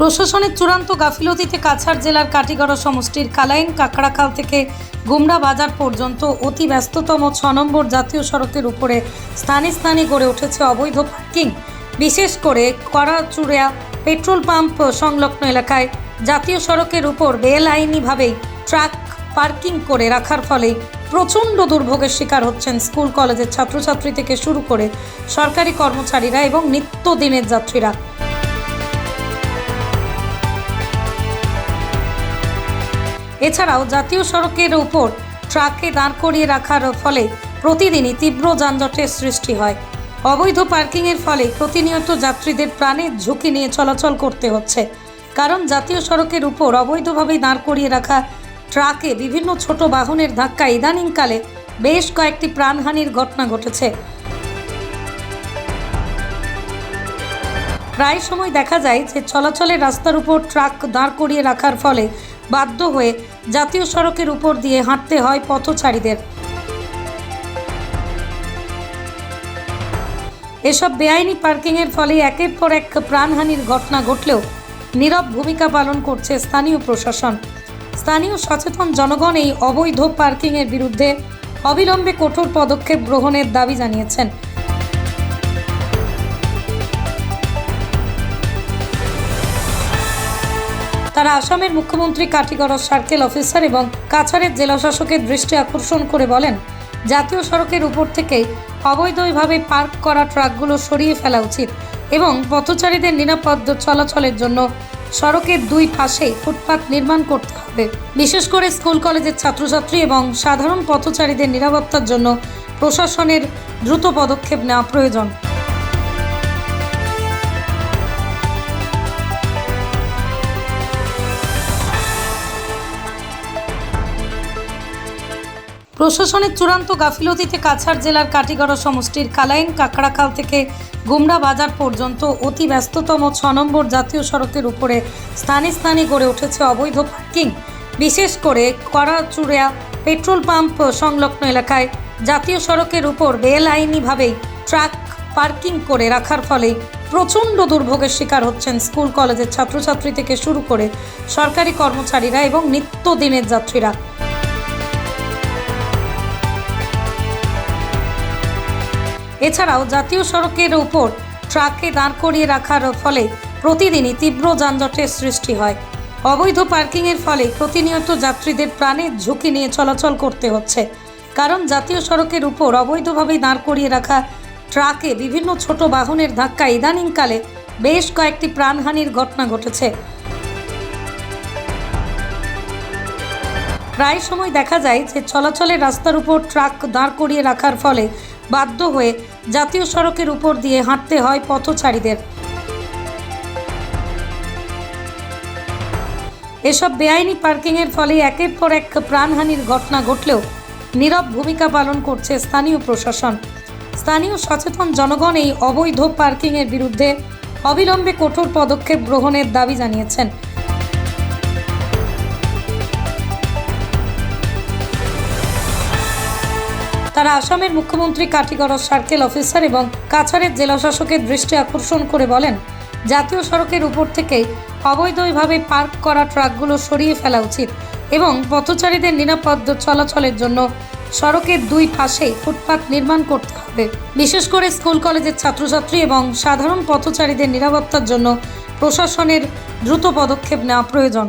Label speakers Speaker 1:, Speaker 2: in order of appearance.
Speaker 1: প্রশাসনের চূড়ান্ত গাফিলতিতে কাছাড় জেলার কাটিগড়া সমষ্টির কালাইন, কাকড়াখাল থেকে গুমরা বাজার পর্যন্ত অতি ব্যস্ততম ছ নম্বর জাতীয় সড়কের উপরে স্থানে স্থানে গড়ে উঠেছে অবৈধ পার্কিং। বিশেষ করে কড়াচুড়িয়া পেট্রোল পাম্প সংলগ্ন এলাকায় জাতীয় সড়কের উপর বেআইনিভাবেই ট্রাক পার্কিং করে রাখার ফলে প্রচণ্ড দুর্ভোগের শিকার হচ্ছেন স্কুল, কলেজের ছাত্রছাত্রী থেকে শুরু করে সরকারি কর্মচারীরা এবং নিত্যদিনের যাত্রীরা। এছাড়াও জাতীয় সড়কের উপর ট্রাকে দাঁড় করিয়ে রাখার ফলে প্রতিদিনই তীব্র যানজটের সৃষ্টি হয়। অবৈধ পার্কিংয়ের ফলে প্রতিনিয়ত যাত্রীদের প্রাণের ঝুঁকি নিয়ে চলাচল করতে হচ্ছে। কারণ জাতীয় সড়কের উপর অবৈধভাবে দাঁড় করিয়ে রাখা ট্রাকে বিভিন্ন ছোট বাহনের ধাক্কা ইদানিংকালে বেশ কয়েকটি প্রাণহানির ঘটনা ঘটেছে। প্রায় সময় দেখা যায় যে চলাচলের রাস্তার উপর ট্রাক দাঁড় করিয়ে রাখার ফলে বাধ্য হয়ে জাতীয় সড়কের উপর দিয়ে হাঁটতে হয় পথচারীদের। এসব বেআইনি পার্কিংয়ের ফলে একের পর এক প্রাণহানির ঘটনা ঘটলেও নীরব ভূমিকা পালন করছে স্থানীয় প্রশাসন। স্থানীয় সচেতন জনগণ এই অবৈধ পার্কিংয়ের বিরুদ্ধে অবিলম্বে কঠোর পদক্ষেপ গ্রহণের দাবি জানিয়েছেন। তারা আসামের মুখ্যমন্ত্রী কাটিগড় সার্কেল অফিসার এবং কাছাড়ের জেলাশাসকের দৃষ্টি আকর্ষণ করে বলেন, জাতীয় সড়কের উপর থেকে অবৈধভাবে পার্ক করা ট্রাকগুলো সরিয়ে ফেলা উচিত এবং পথচারীদের নিরাপদ চলাচলের জন্য সড়কের দুই পাশে ফুটপাত নির্মাণ করতে হবে। বিশেষ করে স্কুল, কলেজের ছাত্রছাত্রী এবং সাধারণ পথচারীদের নিরাপত্তার জন্য প্রশাসনের দ্রুত পদক্ষেপ নেওয়া প্রয়োজন। প্রশাসনের চূড়ান্ত গাফিলতিতে কাছাড় জেলার কাটিগড়া সমষ্টির কালাইন, কাকড়াখাল থেকে গুমরা বাজার পর্যন্ত অতি ব্যস্ততম ছ নম্বর জাতীয় সড়কের উপরে স্থানে স্থানে গড়ে উঠেছে অবৈধ পার্কিং। বিশেষ করে কড়াচুড়িয়া পেট্রোল পাম্প সংলগ্ন এলাকায় জাতীয় সড়কের উপর বেআইনিভাবেই ট্রাক পার্কিং করে রাখার ফলে প্রচণ্ড দুর্ভোগের শিকার হচ্ছেন স্কুল, কলেজের ছাত্রছাত্রী থেকে শুরু করে সরকারি কর্মচারীরা এবং নিত্যদিনের যাত্রীরা। এছাড়াও জাতীয় সড়কের উপর ট্রাকে দাঁড় করিয়ে রাখার ফলে প্রতিদিনই তীব্র যানজটের সৃষ্টি হয়। অবৈধ পার্কিংয়ের ফলে প্রতিনিয়ত যাত্রীদের প্রাণের ঝুঁকি নিয়ে চলাচল করতে হচ্ছে। কারণ জাতীয় সড়কের উপর অবৈধভাবে দাঁড় করিয়ে রাখা ট্রাকে বিভিন্ন ছোট বাহনের ধাক্কা ইদানিংকালে বেশ কয়েকটি প্রাণহানির ঘটনা ঘটেছে। প্রায় সময় দেখা যায় যে চলাচলের রাস্তার উপর ট্রাক দাঁড় করিয়ে রাখার ফলে বাধ্য হয়ে জাতীয় সড়কের উপর দিয়ে হাঁটতে হয় পথচারীদের। এসব বেআইনি পার্কিংয়ের ফলে একের পর এক প্রাণহানির ঘটনা ঘটলেও নীরব ভূমিকা পালন করছে স্থানীয় প্রশাসন। স্থানীয় সচেতন জনগণ এই অবৈধ পার্কিংয়ের বিরুদ্ধে অবিলম্বে কঠোর পদক্ষেপ গ্রহণের দাবি জানিয়েছেন। তারা আসামের মুখ্যমন্ত্রী কাটিগড় সার্কেল অফিসার এবং কাছাড়ের জেলাশাসকের দৃষ্টি আকর্ষণ করে বলেন, জাতীয় সড়কের উপর থেকে অবৈধভাবে পার্ক করা ট্রাকগুলো সরিয়ে ফেলা উচিত এবং পথচারীদের নিরাপদ চলাচলের জন্য সড়কের দুই পাশে ফুটপাত নির্মাণ করতে হবে। বিশেষ করে স্কুল, কলেজের ছাত্রছাত্রী এবং সাধারণ পথচারীদের নিরাপত্তার জন্য প্রশাসনের দ্রুত পদক্ষেপ নেওয়া প্রয়োজন।